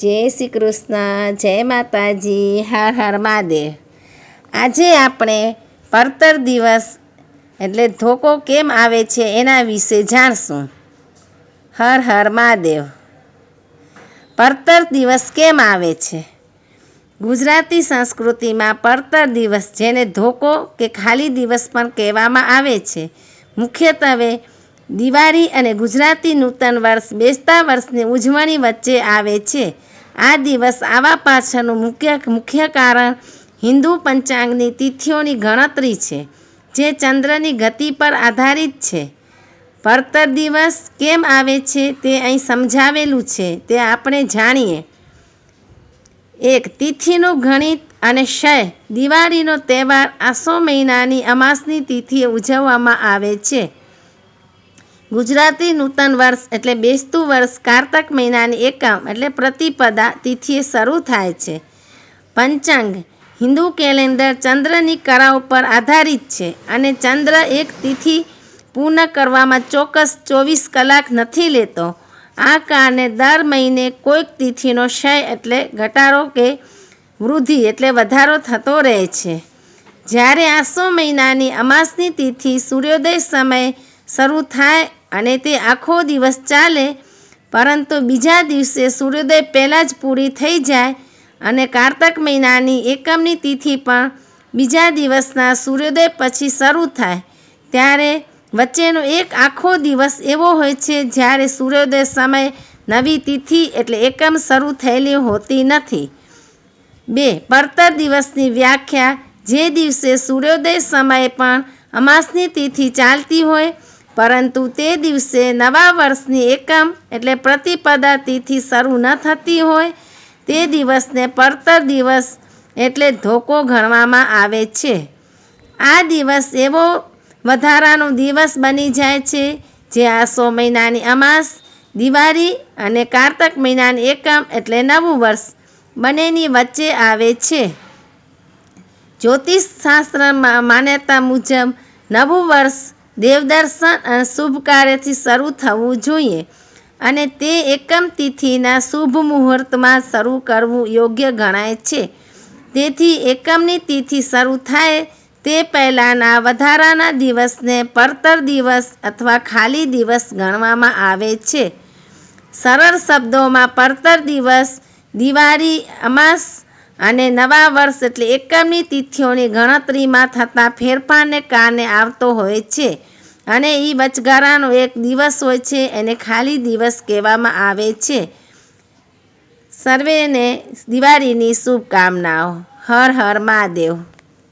જય શ્રી કૃષ્ણ, જય માતાજી, હર હર મહાદેવ. આજે આપણે પરતર દિવસ એટલે ધોકો કેમ આવે છે એના વિશે જાણશું. હર હર મહાદેવ. પડતર દિવસ કેમ આવે છે? ગુજરાતી સંસ્કૃતિમાં પડતર દિવસ જેને ધોકો કે ખાલી દિવસ પણ કહેવામાં આવે છે, મુખ્યત્વે દિવાળી અને ગુજરાતી નૂતન વર્ષ બેસતા વર્ષની ઉજવણી વચ્ચે આવે છે. આ દિવસ આવા પાછળનું મુખ્ય મુખ્ય કારણ હિન્દુ પંચાંગની તિથિઓની ગણતરી છે, જે ચંદ્રની ગતિ પર આધારિત છે. ભરતર દિવસ કેમ આવે છે તે અહીં સમજાવેલું છે, તે આપણે જાણીએ. એક, તિથિનું ગણિત અને ક્ષય દિવાળીનો તહેવાર આસો મહિનાની અમાસની તિથિએ ઉજવવામાં આવે છે. ગુજરાતી નૂતન વર્ષ એટલે બેસતું વર્ષ કારતક મહિનાની એકમ એટલે પ્રતિપદા તિથિએ શરૂ થાય છે. પંચાંગ. હિન્દુ કેલેન્ડર ચંદ્રની કરા ઉપર આધારિત છે અને ચંદ્ર એક તિથિ પૂર્ણ કરવામાં ચોક્કસ ચોવીસ કલાક નથી લેતો. આ કારણે દર મહિને કોઈક તિથિનો ક્ષય એટલે ઘટાડો કે વૃદ્ધિ એટલે વધારો થતો રહે છે. જ્યારે આસો મહિનાની અમાસની તિથિ સૂર્યોદય સમયે શરૂ થાય અને તે આખો દિવસ ચાલે, પરંતુ બીજા દિવસે સૂર્યોદય પહેલાં જ પૂરી થઈ જાય અને કારતક મહિનાની એકમની તિથિ પણ બીજા દિવસના સૂર્યોદય પછી શરૂ થાય. ત્યારે વચ્ચેનો એક આખો દિવસ એવો હોય છે જ્યારે સૂર્યોદય સમય નવી તિથિ એટલે એકમ શરૂ થયેલી હોતી નથી. બે, પડતર દિવસની વ્યાખ્યા. જે દિવસે સૂર્યોદય સમયે પણ અમાસની તિથિ ચાલતી હોય પરંતુ તે દિવસે નવા વર્ષની એકમ એટલે પ્રતિપદા તિથિ શરૂ ન થતી હોય, તે દિવસને પડતર દિવસ એટલે ધોકો ગણવામાં આવે છે. આ દિવસ એવો વધારાનો દિવસ બની જાય છે જે આસો મહિનાની અમાસ, દિવાળી અને કારતક મહિનાની એકમ એટલે નવું વર્ષ બંનેની વચ્ચે આવે છે. જ્યોતિષ શાસ્ત્રમાં માન્યતા મુજબ નવું વર્ષ દેવદર્શન શુભ કાર્યથી શરૂ થવું જોઈએ અને તે એકમ તિથિના શુભ મુહૂર્તમાં શરૂ કરવું યોગ્ય ગણાય છે. તેથી એકમની તિથિ શરૂ થાય તે પહેલાંના વધારાના દિવસને પડતર દિવસ અથવા ખાલી દિવસ ગણવામાં આવે છે. સરળ શબ્દોમાં પડતર દિવસ દિવાળી, અમાસ અને નવા વર્ષ એટલે એકમની તિથિઓની ગણતરીમાં થતા ફેરફારને કારણે આવતો હોય છે. અને એ વચગાળાનો એક દિવસ હોય છે, એને ખાલી દિવસ કહેવામાં આવે છે. સર્વેને દિવાળીની શુભકામનાઓ. હર હર મહાદેવ.